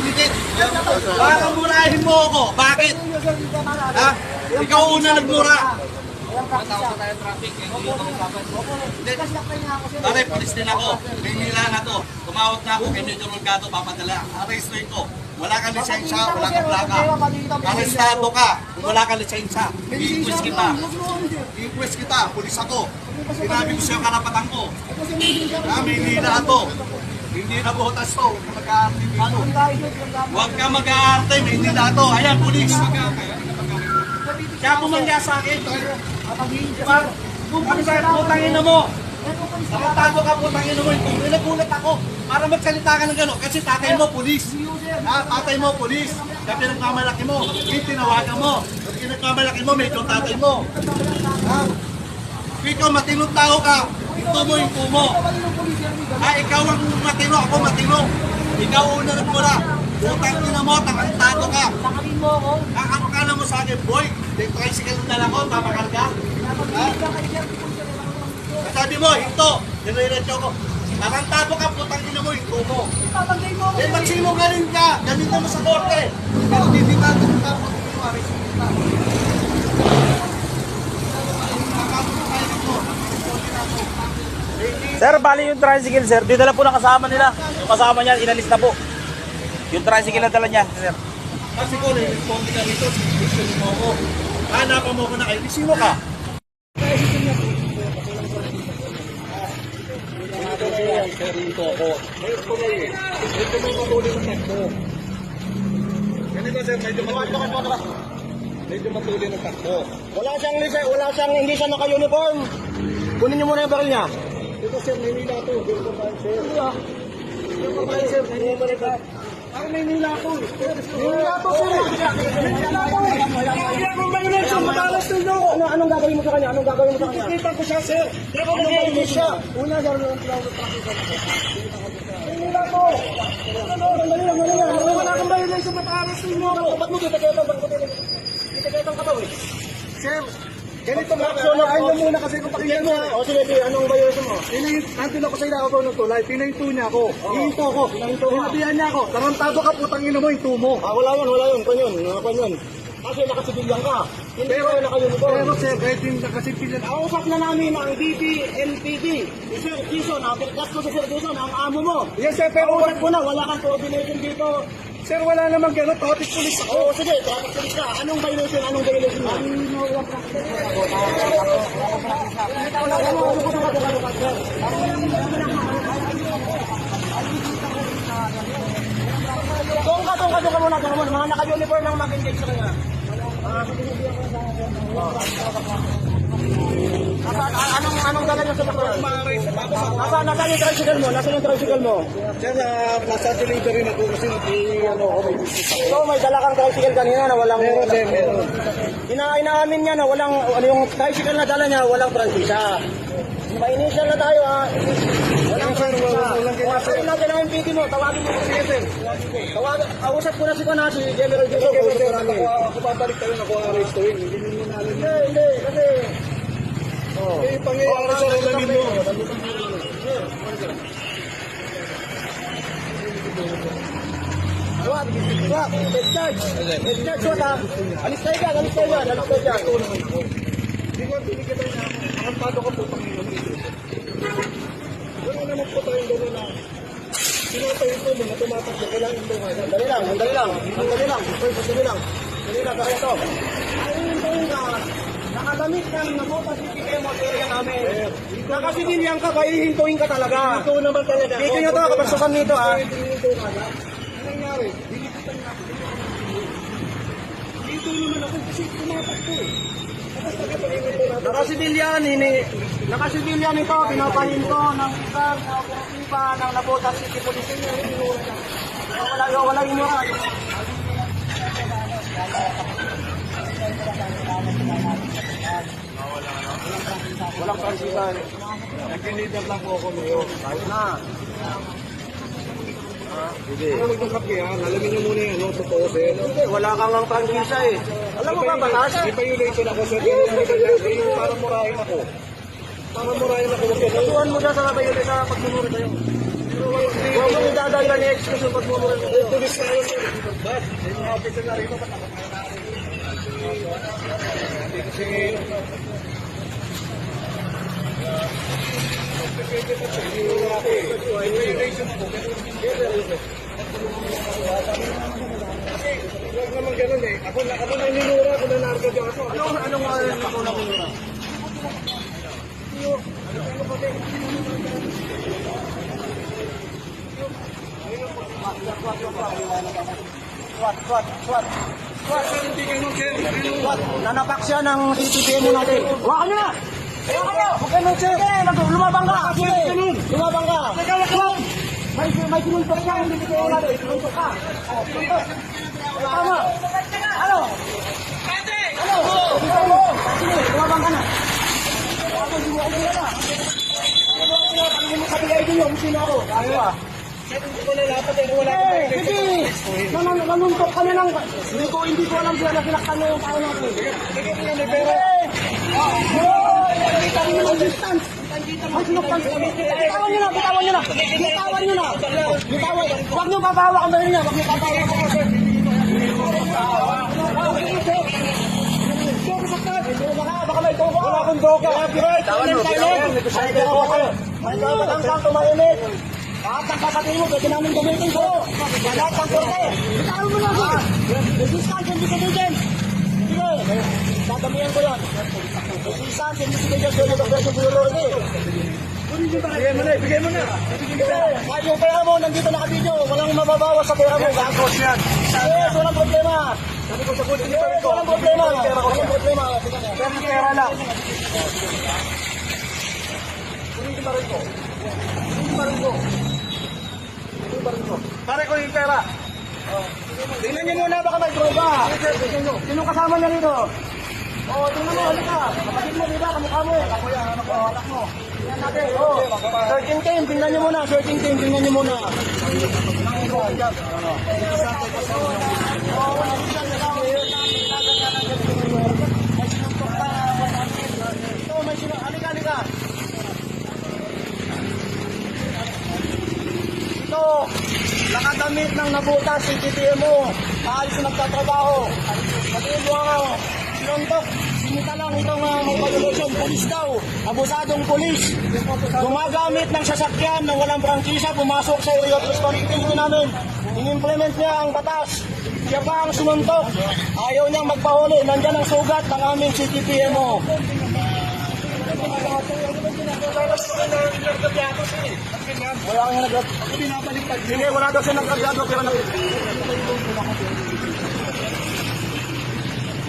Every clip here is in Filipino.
tumigit. Baka murahin mo ako. Bakit? Ha? Ikaw una nagmura. Pare, polis din ako. May nila na to. Tumawag na ako kay Major Olgado, papadala. Arrestuin ko. Wala kang lisensya, wala kang plaka. Arrestado ka. Kung wala kang lisensya, i-inquest kita. I-inquest kita, pulis ako. Sinabi ko sa'yo karapatan ko. May nila to. Hindi na botas to. Mag-aarte dito. Huwag ka mag-aarte, may nila to. Ayan, pulis. Kaya pumangya sa akin. Kami sa putangin na mo. Nakatago ka putangin na mo. Nagulat ako, para magsalita ka ng gano'n. Kasi tatay mo, pulis. Ha? Tatay mo, pulis. Kaya pinagmamalaki mo. Yung tinawagan mo. Pinagmamalaki mo, medyo tatay mo. Ha? Ikaw, matinong tao ka. Ito mo yung kumo. Ha? Ikaw ang matino, ako matino. Ikaw una nagmula. Utang ina mo, takantado ka. Sakalin mo ako. Ang ano ka na mo sa akin, boy? May tricycle na dala ko, papakarga. Ha? Sabi mo, hinto. Nire-retso ko. Tarantado ka, putang ina mo, hinto mo. Papagay mo ako. Eh, magsinungaling ka. Ganito mo sa korte. Pero hindi ka ito ka po ito, aris kita. Sir, bali yung tricycle, sir. Dinala po ng kasama nila. Yung kasama niya, inalis na po. Yung tricycle na dala niya, sir. Kasi ko, responde ka rito, gusto mo ako. Hanapan mo ko na kayo. Sino ka? Rito ako. Ito na yun. Ito mo matuloy ng takbo. Ganito sir, medyo matuloy. Medyo matuloy ng takbo. Wala siyang lisa, wala siyang hindi siya naka-uniform. Kunin niyo muna yung baril niya. Ito sir, may nila to. Dito pa sir. Dito pa sir, may nila ka. Ako may nila ako. May nila to sir. May nila to. Kaya kung may nila madalas na nyo. Ano, anong gagawin mo sa kanya? Anong gagawin mo sa kanya? Kita ko siya sir. Kaya Anong may gagawin mo siya? Una, gano'n lang lang May nila to. Ano, sandali lang, sandali lang. Wala kang violation matalas ninyo. Ba't mo kita-kitang ba? Kita-kitang ka ba, eh? Sir, ganito mga Ayaw mo muna kasi kung pakinggan mo. O sige, sige, anong violation mo? Pinayin, nandun ako sa ilaw ng tulay. Pinahinto niya ako. Hihinto ako. Pinahinto ka. Pinabihan niya ako. Tarantado ka putang ina mo, hinto mo. Ah, wala yun, wala yun. Kwan yun. Kasi nakasibilyan ka. Hindi Pero- ka naka-uniform. Pero sir, kahit hindi nakasipilan ako. Kausap na namin ang DPNPD. Si Sir Jason, napirkas ko si Sir Jason, ang amo mo. Yes sir, pero ko na, wala kang coordination dito. Sir, wala namang gano'n. Traffic police ako. Oo, sige, traffic police ka. Anong violation? Anong violation mo? Doon ka, doon ka, doon ka muna, doon ka muna. Mga naka-uniform lang mag-engage sa kanya. Nasaan, a- anong, anong dala niyo sa bakuran? Nasaan, nasaan yung tricycle mo? Nasaan yung tricycle mo? Sir, uh, nasa delivery na kasi nag ano ako may business. So, may dala kang tricycle kanina na walang... Meron sir, meron. Ina inaamin niya na walang, ano yung tricycle na dala niya, walang prangkisa. Pa-initial na tayo ha. Walang sir, walang- walang kinasa. Kung natin ang MPD mo, tawagin mo ko sige sir. Tawagin, kausap ko na si Pana, si General namin. ako, babalik kayo na kung arrestuin. Hindi mo na alam. Hindi, hindi, kasi... Oh. Eh, pangyayari sa ulamin mo. Swat, swat, head charge. Head charge, swat ha. Alis tayo dyan, alis tayo dyan, alis tayo dyan. Hindi ko binigyan tayo na tarantado ka po pang ina mo. Wala naman po tayong gano'n na Sinatay ito mo na tumatakbo, kailangan ito. Dali lang, dali lang, dali lang, first, dali lang. Dali lang, kaya ito. Ayun ito yung na, nakadamit ng namota si PPM mo area namin. Nakasibilyan ka ba, ihintuin ka talaga. Ito naman talaga. Dito nyo to, kapagsukan nito ha. Dito ka na. Ano nangyari? Dinikitan na ako. Dito naman ako kasi eh. Nagpapahinga ko na. Nakasibilyan, ini, nakasibilyan ito, pinapahinto ng isang na operatiba ng Nabotan City Police. Wala, wala mura. Walang pransisan. Nag-leader lang po ako ngayon. Kahit na. Ano magkakap kaya? Alamin niyo muna yung ano, totoo sir. Hindi, wala kang ang prangkisa eh. Alam mo ba, batas? May violation ako sir. Pero hindi ka eh, para murahin ako. Para murahin ako. Huwag ka na- Kasuhan mo dyan sa kabayo sa pagmumuri tayo. Huwag mo idadala ni excuse yung pagmumuri. Tulis ka yun sir. Boss, yung mga officer na rito, ba't nakapaya na rito? Huwag naman ganun eh. Ako na ako na ninura, ako na nargadyo ako. Ano ano nga ako na ninura? Swat, swat, swat. Hindi nanapak siya ng CCTV mo natin. Huwag nyo na! Huwag nyo! Huwag ganun sir! Lumabang ka! Lumabang ka! May, may sinuntok siya yung CCTV natin. Sinuntok ka. Tama. Ano? Ano? Lumabang ka na. Hindi mo ako kilala. Ano mo sabi din yung sino ako? Ayaw ah. Hindi ko nalapat eh, wala ko eh. Sige! Naman, nanuntok ka na lang. Hindi ko, hindi ko alam sila na sinaktan mo yung tao natin. Sige, sige, pero... Kita niyo ng distance. Ay, sinuktan. Bitawan niyo na, bitawan niyo na. Bitawan niyo na. Bitawan. Huwag niyo papahawak ang baril niya. Huwag niyo papahawak. Baka may tubo. Wala akong doga. Tawan mo, bitawan. Negosyado ako kayo. May dapat kang tumahimik. Lahat ng sasabihin mo, pwede namin gamitin sa'yo. Lahat ng korte. Bitawan mo na ako. Resistance, investigation. Sige. Dadamihan ko yan. Resistance, investigation, sa'yo ng Operation Priority. Bigay mo na, bigay mo na. Kahit yung pera mo, nandito nakabidyo. Walang mababawas sa pera mo. Gagos yan. Yes, walang problema. Sabi ko sa ni Yes, walang problema. Walang problema. Pero pera lang. Kunin ko rin ko. Kunin ko rin ko. Kunin ko rin ko. Pare ko yung pera. Oh. Tingnan niyo muna baka may droga. Sino kasama niya rito? Oh, tingnan mo, halika. Kapatid mo, di ba? Kamukha mo. Ako yan, ano ko, halak mo. Tingnan natin. Oh. Searching team, tingnan niyo muna. Searching team, tingnan niyo muna. Ito, nakadamit ng nabutas si GTM mo. Maalis na nagtatrabaho. Sabihin mo ako, sinuntok. Sinita lang itong uh, mobile violation. Pulis daw. Abusadong pulis. Gumagamit ng sasakyan na walang prangkisa. Pumasok sa area of responsibility namin. In-implement niya ang batas. Siya pa ang sinuntok. Ayaw niyang magpahuli. Nandyan ang sugat ng aming CTPMO. Wala kang nag Hindi, wala daw siya nagkagyado pero nag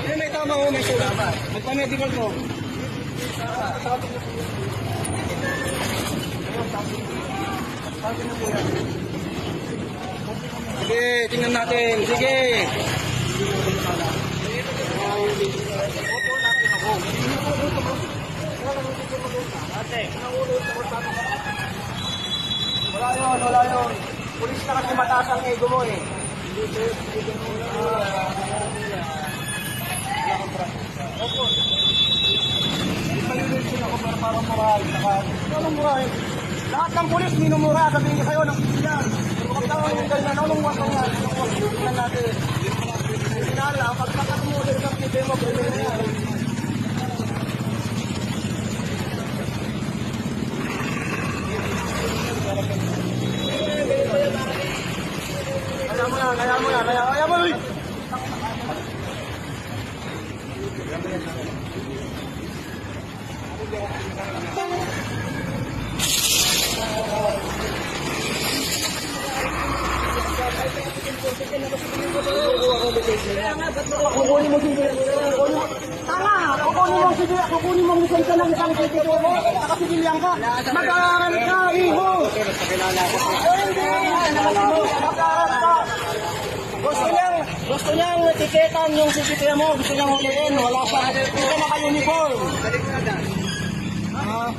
Hindi, may tama ho, may sulat. Magpa-medical ko. Sige, tingnan natin. Sige. Wala yun, wala yun. Pulis na kasi mataas ang ego mo eh. Anong murahin? Lahat ng pulis minumura, sabihin niya kayo ng yan. Kapitawan yung ganyan, anong? Anong wasang yan natin? Sinala, pagpakat mo sa isang kibe mo, pwede na yan. Kaya mo yan, kaya mo yan, kaya, kaya mo uy! Kukunin mo si. Tama! Kukunin mo si Kukunin mo ng isang titito mo. Nakasibilyan ka. Mag-aaral ka, iho! Mag-aaral ka. Gusto niyang, gusto niyang etiketan yung CCTV mo, gusto niyang huliin, wala siya, hindi ka naka-uniform. Ah.